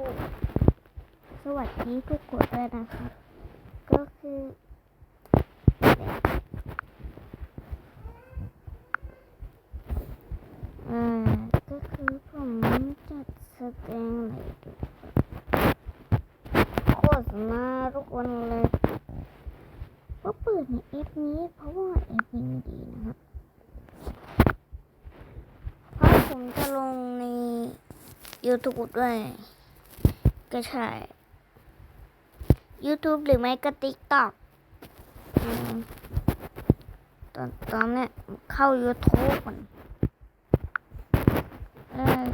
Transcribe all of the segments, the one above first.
สวัสดีทุกคนด้วยนะครับ ก็คืออ่าก็คือผมจัดแสดงไหนดูโฆษณาทุกคนเลยว่าเปิดในเอฟนี้ เพราะว่าเอฟนี้ดีนะครับเพราะผมจะลงใน YouTube ด้วย ก็ใช่ YouTube หรือไม่ก็ TikTok ตอนตอนเนี้ยเข้า YouTube ก่อนเออ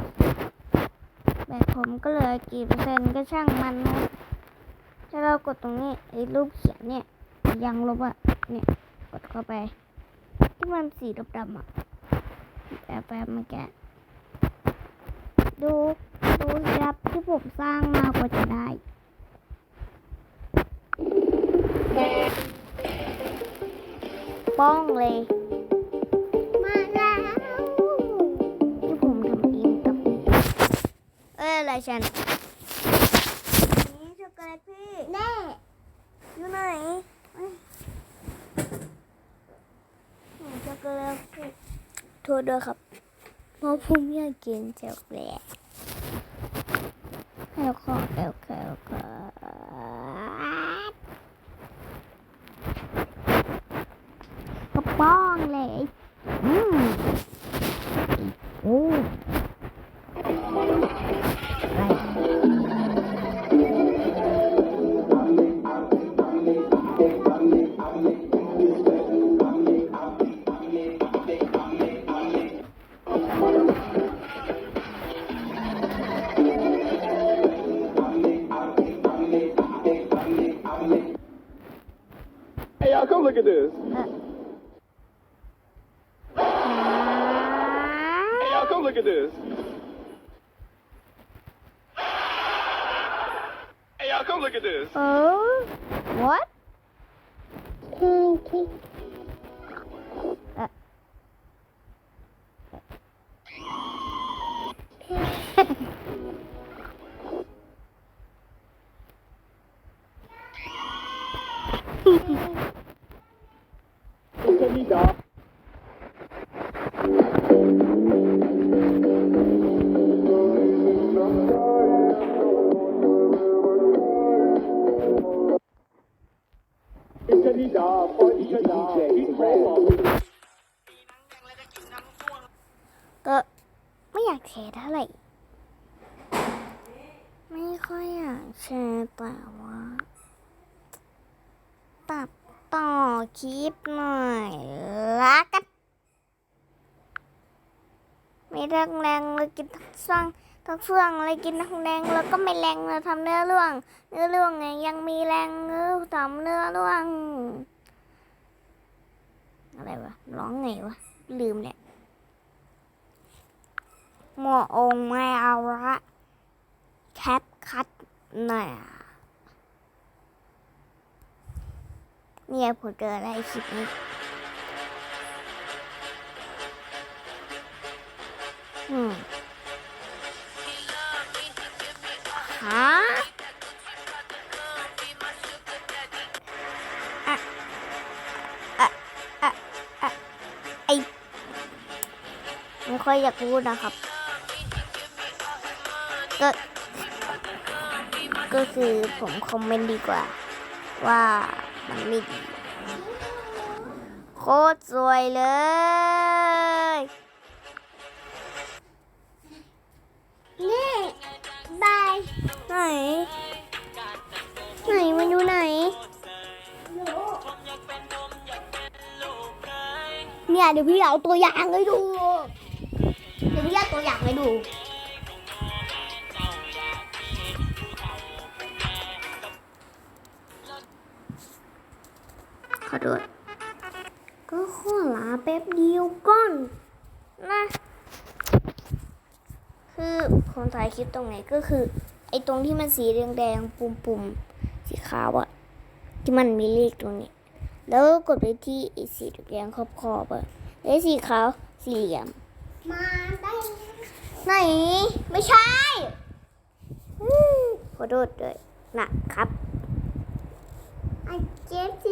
แบบผมก็เหลือกี่เปอร์เซ็นต์ก็ช่างมันนะถ้าเรากดตรงนี้ไอ้รูปเขียนเนี่ย ยังลบอะ เนี่ย กดเข้าไป ที่มันสีดำๆอะแบบแบบเมื่อกี้ดู ครับที่ผมสร้างมากว่าจะได้ป้องเลย มาแล้วที่ผมทำเองกับมือเอ้ยอะไรฉันนี่ช็อกโกแลตพี่แน่อยู่ไหนหช็อกโกแลตพี่โทษด้วยครับเพราะผมอยากกินช็อกโกแลต แล้วก็แล้วก็แล้วก็กระป้องเลยอืมโอ้ Hey, y'all, come look at this. Hey, y'all, come look at this. Hey, y'all, come look at this. Oh, what? Thank. ท่าไหร่ ไม่ค่อยอยากแชร์แต่ว่าตัดต่อคลิปหน่อยละกันไม่แรงแรงเลยกินทั้งช่างทั้งเฟืองเลยกินทั้งแรงแล้วก็ไม่แรงเลยทำเนื้อเรื่องเนื้อเรื่องไงยังมีแรงเออทำเนื้อเรื่องอะไรวะร้องไงวะลืมเนี่ย หมอองไม่เอาละแคปคัดหน่อยเนี่ยผมเจออะไรคลิปนี้อืมฮะออะอะอะไอไม่ค่อยอยากพูดนะครับ ก็ก็คือผมคอมเมนต์ดีกว่า ว่ามันไม่ดี โคตรสวยเลย นี่บายไหน ไหนมันอยู่ไหน เนี่ยเดี๋ยวพี่เอาตัวอย่างให้ดู เดี๋ยวพี่เอาตัวอย่างให้ดู ขอโทษก็ขอลาแป๊บเดียวก่อนนะ คือผมถ่ายคลิปตรงไหนก็คือ ไอ้ตรงที่มันสีแดงๆปุ่มๆ สีขาวอะที่มันมีเลขตรงนี้ แล้วก็กดไปที่ไอ้สีแดงขอบๆอะแล้วสีขาวสี่เหลี่ยม มาได้ไหน ไม่ใช่อืมขอโทษด้วยนะครับไอเจฟซี